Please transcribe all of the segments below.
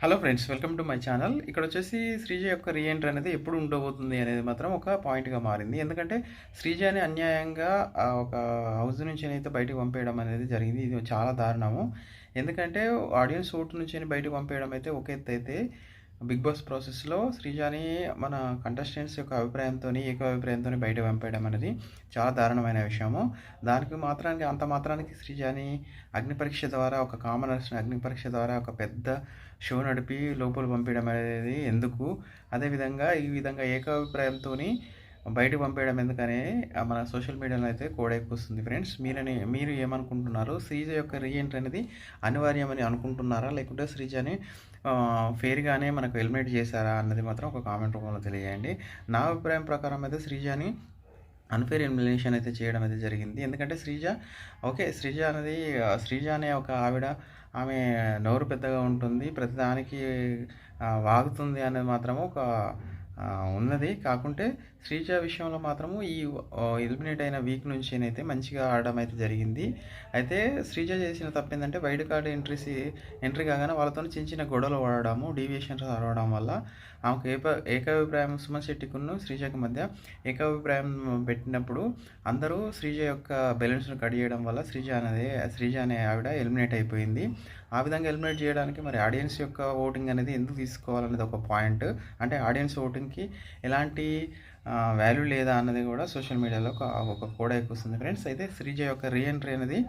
Hello friends welcome to my channel ఇక్కడ వచ్చేసి శ్రీజ యొక్క రీఎంట్రీ అనేది ఎప్పుడు ఉండబోతుంది అనేది మాత్రం ఒక పాయింట్గా మారింది. ఎందుకంటే శ్రీజని అన్యాయంగా ఒక హౌస్ నుంచి అయితే బయటకు పంపేయడం అనేది జరిగింది. ఇది చాలా దారుణము. ఎందుకంటే ఆడియన్స్ ఓటు నుంచి బయటకు పంపేయడం అయితే ఒక ఎత్తు అయితే బిగ్ బాస్ ప్రాసెస్లో శ్రీజాని మన కంటెస్టెంట్స్ యొక్క అభిప్రాయంతో ఏకాభిప్రాయంతో బయట పంపేయడం అనేది చాలా దారుణమైన విషయము. దానికి మాత్రానికి అంత మాత్రానికి శ్రీజాని అగ్ని పరీక్ష ద్వారా ఒక కామనర్స్ని అగ్ని పరీక్ష ద్వారా ఒక పెద్ద షో నడిపి లోపల పంపించడం అనేది ఎందుకు? అదేవిధంగా ఈ విధంగా ఏకాభిప్రాయంతో బయటకు పంపేయడం ఎందుకని మన సోషల్ మీడియాలో అయితే కూడా ఎక్కువస్తుంది ఫ్రెండ్స్. మీరని మీరు ఏమనుకుంటున్నారు? శ్రీజ యొక్క రీఎంట్రీ అనేది అనివార్యమని అనుకుంటున్నారా? లేకుంటే శ్రీజని ఫెయిర్గానే మనకు ఎలిమినేట్ చేశారా అన్నది మాత్రం ఒక కామెంట్ రూపంలో తెలియజేయండి. నా అభిప్రాయం ప్రకారం అయితే శ్రీజని అన్ఫేర్ ఎలిమినేషన్ అయితే చేయడం అయితే జరిగింది. ఎందుకంటే శ్రీజ ఓకే శ్రీజ అనేది శ్రీజ అనే ఒక ఆవిడ ఆమె నోరు పెద్దగా ఉంటుంది. ప్రతిదానికి వాగుతుంది అనేది మాత్రము ఒక ఉన్నది. కాకుంటే శ్రీజ విషయంలో మాత్రము ఈ ఎలిమినేట్ అయిన వీక్ నుంచి అయితే మంచిగా ఆడడం అయితే జరిగింది. అయితే శ్రీజ చేసిన తప్పు ఏంటంటే వైడ్ కార్డ్ ఎంట్రీస్ ఎంట్రీ కాగానే వాళ్ళతో చిన్న చిన్న గొడవలు పడడము డీవియేషన్స్ అరవడం వల్ల ఆమెకు ఏక ఏకాభిప్రాయం సుమన్ శెట్టికును శ్రీజకి మధ్య ఏకాభిప్రాయం పెట్టినప్పుడు అందరూ శ్రీజ యొక్క బెలూన్స్ను కట్ చేయడం వల్ల శ్రీజ అనేది శ్రీజ అనే ఆవిడ ఎలిమినేట్ అయిపోయింది. ఆ విధంగా ఎలిమినేట్ చేయడానికి మరి ఆడియన్స్ యొక్క ఓటింగ్ అనేది ఎందుకు తీసుకోవాలనేది ఒక పాయింట్. అంటే ఆడియన్స్ ఓటింగ్ ఓటింగ్కి ఎలాంటి వాల్యూ లేదా అన్నది కూడా సోషల్ మీడియాలో ఒక ఒక కూడా ఎక్కువస్తుంది. ఫ్రెండ్స్ అయితే శ్రీజ యొక్క రీఎంట్రీ అనేది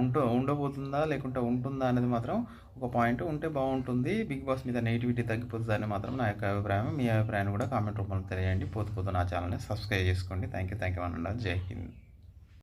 ఉంటూ ఉండబోతుందా లేకుంటే ఉంటుందా అనేది మాత్రం ఒక పాయింట్ ఉంటే బాగుంటుంది. బిగ్ బాస్ మీద నెగిటివిటీ తగ్గిపోతుంది అని మాత్రం నా యొక్క అభిప్రాయం. మీ అభిప్రాయాన్ని కూడా కామెంట్ రూపంలో తెలియండి పోతు పోతు నా ఛానల్ని సబ్స్క్రైబ్ చేసుకోండి. థ్యాంక్ యూ థ్యాంక్ యూ అనండి జై హింద్